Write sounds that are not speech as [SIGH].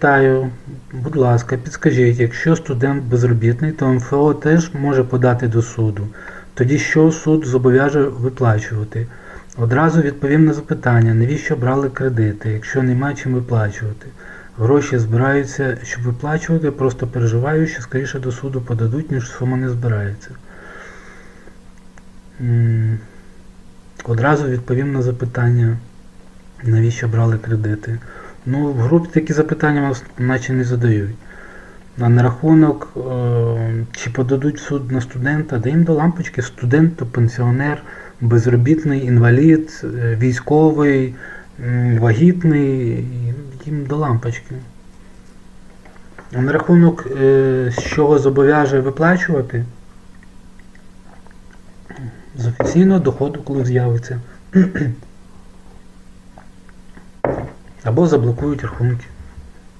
Вітаю, будь ласка, підскажіть, якщо студент безробітний, то МФО теж може подати до суду. Тоді що суд зобов'яже виплачувати? Одразу відповім на запитання, навіщо брали кредити, якщо нема чим виплачувати. Гроші збираються, щоб виплачувати, просто переживаю, що скоріше до суду подадуть, ніж сума не збирається. Одразу відповім на запитання, навіщо брали кредити. Ну, в групі такі запитання вас наче не задають. А на рахунок, е, чи подадуть в суд на студента, да їм до лампочки студент, то пенсіонер, безробітний, інвалід, е, військовий, вагітний, їм до лампочки. А на рахунок, е, з чого зобов'яже виплачувати, з офіційного доходу, коли з'явиться. [CLEARS THROAT] Або заблокують рахунки.